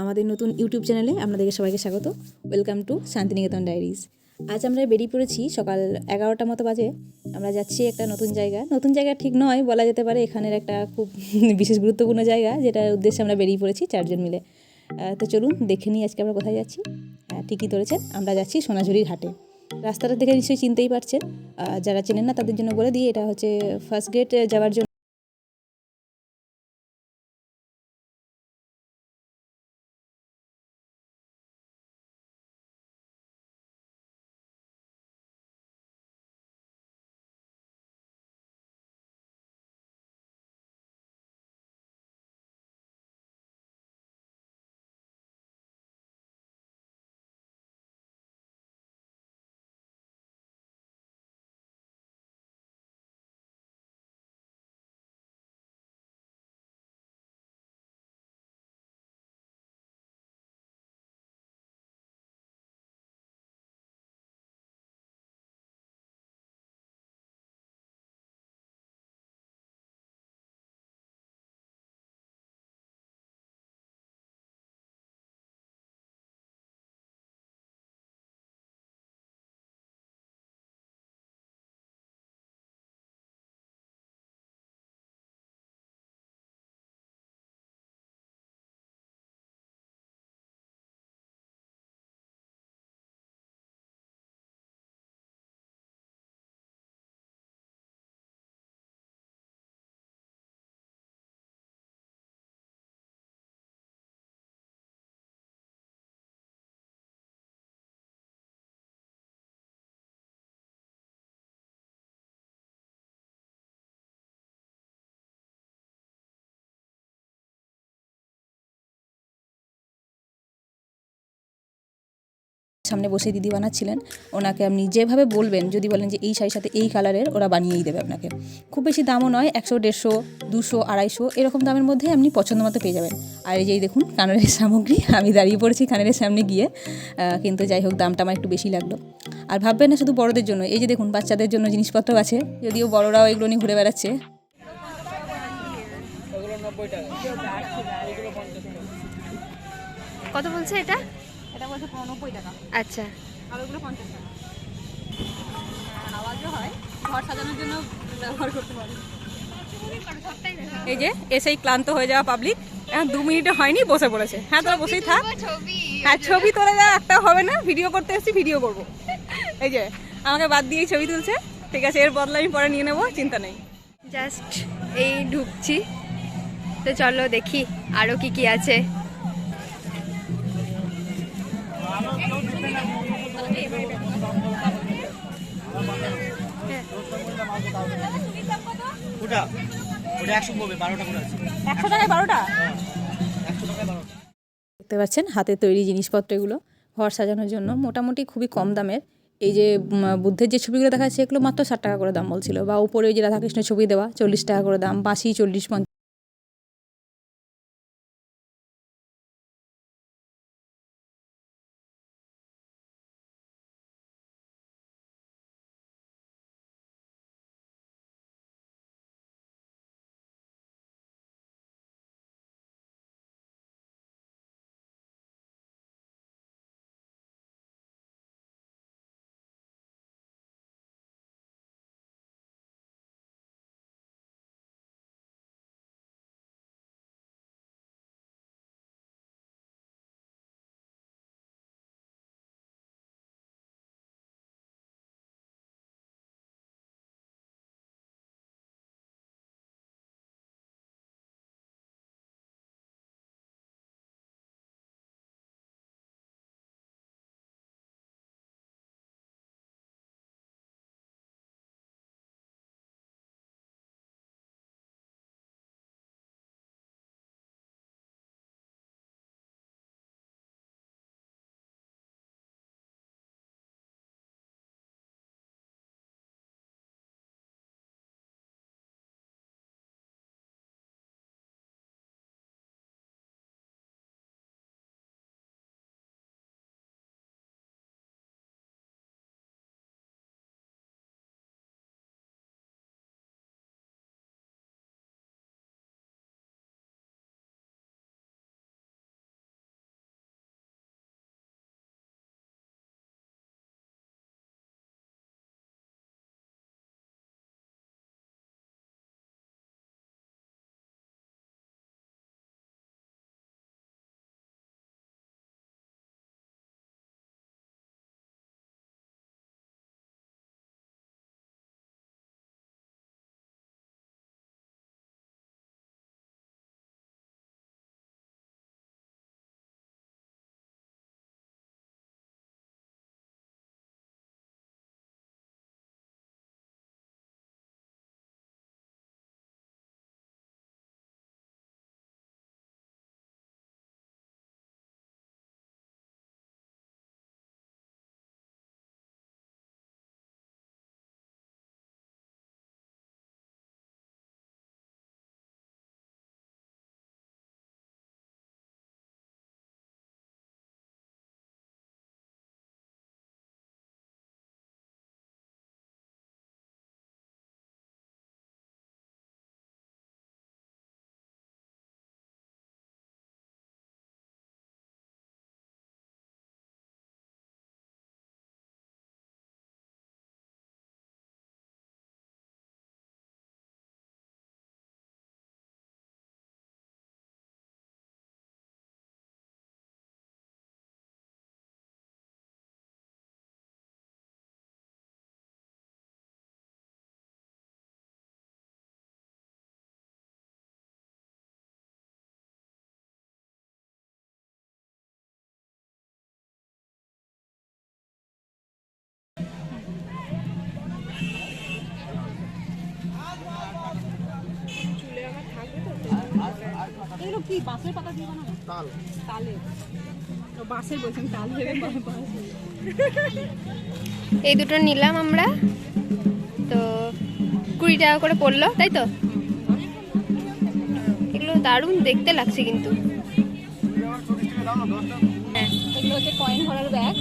আমাদের নতুন ইউটিউব চ্যানেলে আপনাদেরকে সবাইকে স্বাগত। ওয়েলকাম টু শান্তিনিকেতন ডায়েরিজ আজ আমরা বেরিয়ে পড়েছি সকাল এগারোটা মতো বাজে। আমরা যাচ্ছি একটা নতুন জায়গা। নতুন জায়গা ঠিক নয়, বলা যেতে পারে এখানের একটা খুব বিশেষ গুরুত্বপূর্ণ জায়গা, যেটার উদ্দেশ্যে আমরা বেরিয়ে পড়েছি চারজন মিলে। তো চলুন, দেখে নিই আজকে আমরা কোথায় যাচ্ছি। হ্যাঁ ঠিকই ধরেছেন, আমরা যাচ্ছি সোনাঝুরির ঘাটে। রাস্তাটা দেখে নিশ্চয়ই চিনতেই পারছেন। যারা চেনেন না তাদের জন্য বলে দিই, এটা হচ্ছে ফার্স্ট গেট যাওয়ার জন্য। সামনে বসে দিদি বানাচ্ছিলেন ওনাকে আপনি যেভাবে বলবেন যদি বলেন যে এই শাড়ির সাথে এই কালারের ওরা বানিয়েই দেবে আপনাকে। খুব বেশি দামও নয় একশো দেড়শো দুশো আড়াইশো এরকম দামের মধ্যে আপনি পছন্দ মতো পেয়ে যাবেন। আর এই যেই দেখুন কানের সামগ্রী আমি দাঁড়িয়ে পড়েছি কানের সামনে গিয়ে কিন্তু যাই হোক দামটা আমার একটু বেশি লাগল। আর ভাববেন না শুধু বড়দের জন্য এই যে দেখুন বাচ্চাদের জন্য জিনিসপত্র আছে যদিও বড়রাও এগুলো নিয়ে ঘুরে বেড়াচ্ছে। কত বলছে এটা? এটা বলছে পঁচানব্বই টাকা। আচ্ছা। আর ওগুলো পঞ্চাশ টাকা। আওয়াজও হয় ঘর সাজানোর জন্য ব্যবহার করতে পারি। এই যে এসেই ক্লান্ত হয়ে যাওয়া পাবলিক এখন দু মিনিটে হয়নি বসে পড়েছে। হ্যাঁ তোরা বসেই থাক। ছবি। হ্যাঁ ছবি তোলা যা একটা হবে না। ভিডিও করতে এসেছি ভিডিও করব। এই যে আমাকে বাদ দিয়েই ছবি তুলছে। ঠিক আছে এর বদলা আমি পরে নিয়ে নেব চিন্তা নেই। জাস্ট এই ঢুকছি। তো চলো দেখি আরও কি কি আছে। ওটা ওটা একশো পড়বে বারোটা করে আছে। একশো টাকায় বারোটা? একশো টাকায় বারোটা। দেখতে পাচ্ছেন হাতে তৈরি জিনিসপত্র এগুলো ঘর সাজানোর জন্য মোটামুটি খুবই কম দামের। এই যে বুদ্ধের যে ছবিগুলো দেখা যাচ্ছে এগুলো মাত্র ষাট টাকা করে দাম বলছিল। বা উপরে ওই যে রাধাকৃষ্ণের ছবি দেওয়া চল্লিশ টাকা করে দাম বাসি চল্লিশ পঞ্চাশ কি বাঁশের পাতা দিয়ে বানানো তাল। তালে। বাঁশের বলছেন তাল ভেবে বা- বাঁশ এই দুটো নিলাম আমরা। তো কুড়ি টাকা করে পড়ল তাই তো? এগুলো দারুণ দেখতে লাগছে কিন্তু। হ্যাঁ এগুলো হচ্ছে কয়েন ভরার ব্যাগ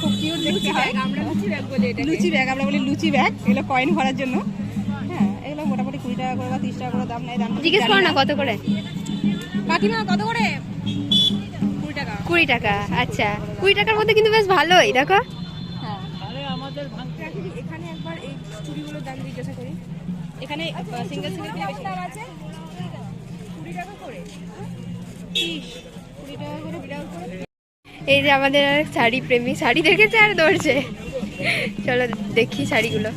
খুব কিউট দেখতে হয়। আমরা লুচি ব্যাগ বলি এটা লুচি ব্যাগ আমরা বলি লুচি ব্যাগ এগুলো কয়েন ভরার জন্য। হ্যাঁ এগুলো মোটামুটি কুড়ি টাকা করে বা তিরিশ টাকা করে দাম নেয় দাম জিজ্ঞেস করো না কত করে। কাকিমা কত করে? কুড়ি টাকা। আচ্ছা। কুড়ি টাকার মধ্যে কিন্তু বেশ ভালোই দেখো। হ্যাঁ। এখানে একবার এই চুড়িগুলোর দাম জিজ্ঞাসা করি। এখানে সিঙ্গেল সিঙ্গেল বেশি দাম আছে কুড়ি টাকা করে? তিরিশ কুড়ি টাকা করে বিড়াল করে? এই যে আমাদের শাড়ি প্রেমী শাড়ি দেখেছে আর দৌড়ছে চলো দেখি শাড়িগুলো।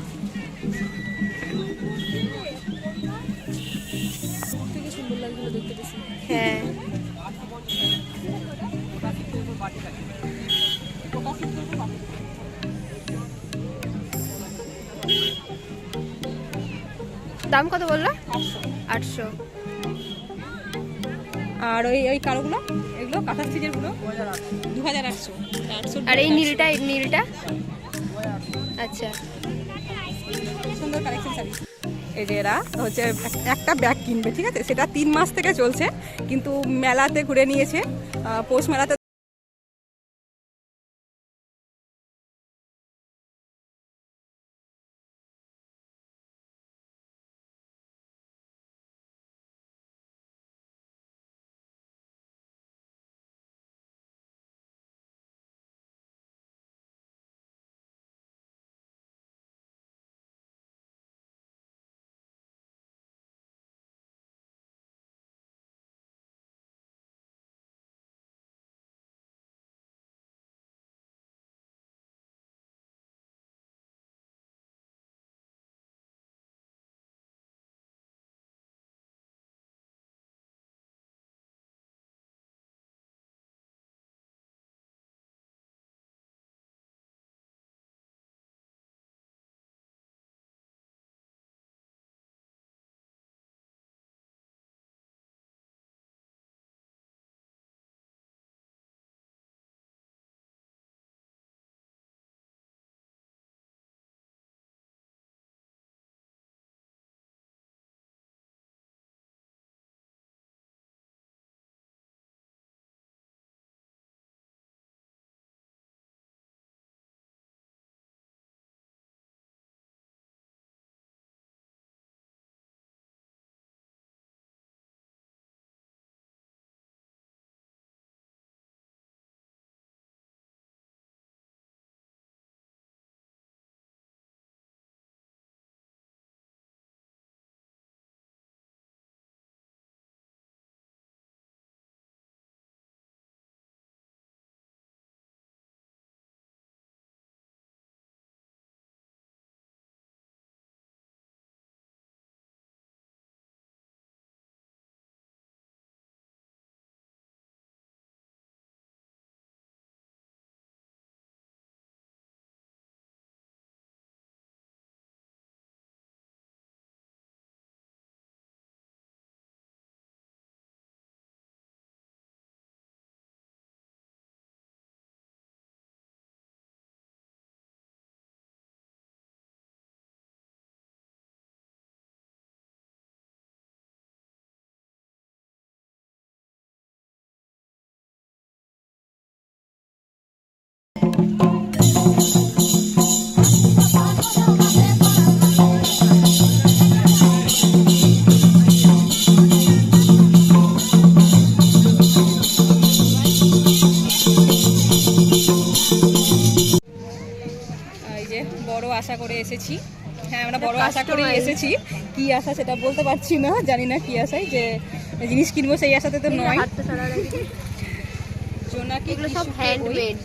দাম কত বলল? আটশো। আর ওই ওই কারোগুলো এগুলো কাঁথা স্টিচেরগুলো দু হাজার আটশো। আর এই নীলটা এই নীলটা? আচ্ছা। সুন্দর কালেকশন শাড়ি। এই যে এরা হচ্ছে এক- একটা ব্যাগ কিনবে ঠিক আছে? সেটা তিন মাস থেকে চলছে কিন্তু মেলাতে ঘুরে নিয়েছে। পৌষ মেলাতে এই যে বড় আশা করে এসেছি। হ্যাঁ আমরা বড় আশা করে এসেছি। কি আশা সেটা বলতে পারছি না জানি না কি আশায় যে জিনিস কিনবো সেই আশাতে তো নয়। জোনাকি এগুলো সব হ্যান্ডমেড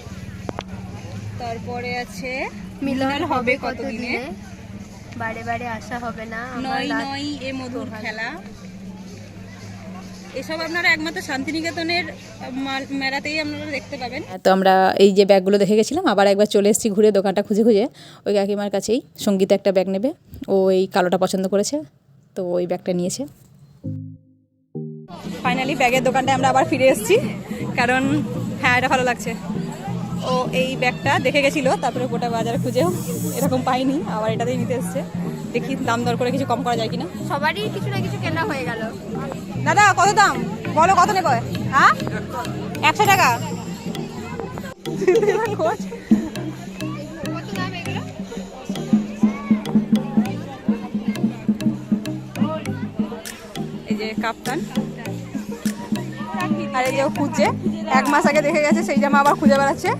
তারপরে আছে মিলন হবে কতদিনে? বারে বারে আসা হবে না নয় নয় এ মধুর খেলা। এসব আপনারা একমাত্র শান্তিনিকেতনের মেলাতেই আপনারা দেখতে পাবেন। তো আমরা এই যে ব্যাগগুলো দেখে গেছিলাম আবার একবার চলে এসেছি ঘুরে দোকানটা খুঁজে খুঁজে। ওই কাকিমার কাছেই সঙ্গীতা একটা ব্যাগ নেবে। ও এই কালোটা পছন্দ করেছে তো ওই ব্যাগটা নিয়েছে। ফাইনালি ব্যাগের দোকানটায় আমরা আবার ফিরে এসেছি কারণ হ্যাঁ এটা ভালো লাগছে। ও এই ব্যাগটা দেখে গেছিল তারপরে গোটা বাজার খুঁজেও এরকম পাইনি আবার এটাতেই নিতে এসছে। দেখি দাম দর করে কিছু কম করা যায় কিনা? সবারই কিছু না কিছু কেনা হয়ে গেল। দাদা কত দাম? বলো কত নেবে? হ্যাঁ? একশো টাকা। এই যে কাপ্তান। আর এই যে খুঁজছে। এক মাস আগে দেখে গেছে সেই জামা আবার খুঁজে বেড়াচ্ছে।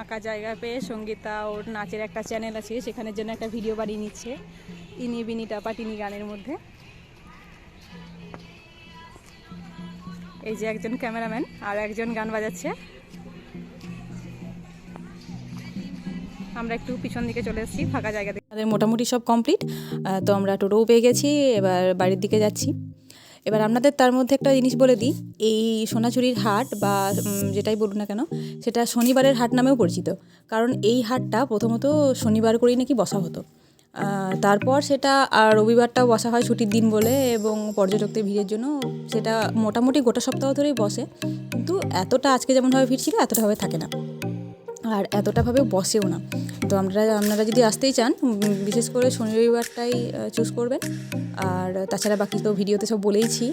ফাঁকা জায়গা পেয়ে সঙ্গীতা ওর নাচের একটা চ্যানেল আছে, সেখানের জন্য একটা ভিডিও বানিয়ে নিচ্ছে, ইনি বিনি টাপা টিনি গানের মধ্যে। এই যে একজন ক্যামেরাম্যান আর একজন গান বাজাচ্ছে। আমরা একটু পিছন দিকে চলে এসেছি, ফাঁকা জায়গা আমাদের মোটামুটি সব কমপ্লিট তো আমরা টোটোও পেয়ে গেছি, এবার বাড়ির দিকে যাচ্ছি। এবার আপনাদের তার মধ্যে একটা জিনিস বলে দিই, এই সোনাঝুরির হাট বা যেটাই বলুন না কেন, সেটা শনিবারের হাট নামেও পরিচিত। কারণ এই হাটটা প্রথমত শনিবার করেই নাকি বসা হতো। তারপর সেটা আর রবিবারটাও বসা হয় ছুটির দিন বলে এবং পর্যটকদের ভিড়ের জন্য সেটা মোটামুটি গোটা সপ্তাহ ধরেই বসে। কিন্তু এতটা আজকে যেমনভাবে ভিড় ছিল এতটাভাবে থাকে না। আর এতটাভাবে বসেও না। তো আমরা, আপনারা যদি আসতেই চান বিশেষ করে শনি রবিবারটাই চুজ করবেন। আর তাছাড়া বাকি তো ভিডিওতে সব বলেইছি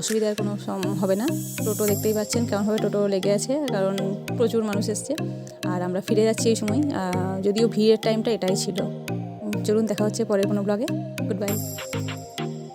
অসুবিধার কোনো হবে না। টোটো দেখতেই পাচ্ছেন কেমনভাবে টোটো লেগে আছে, কারণ প্রচুর মানুষ এসছে। আর আমরা ফিরে যাচ্ছি এই সময় যদিও ভিড়ের টাইমটা এটাই ছিল। চলুন, দেখা হচ্ছে পরের কোনো ব্লগে গুড বাই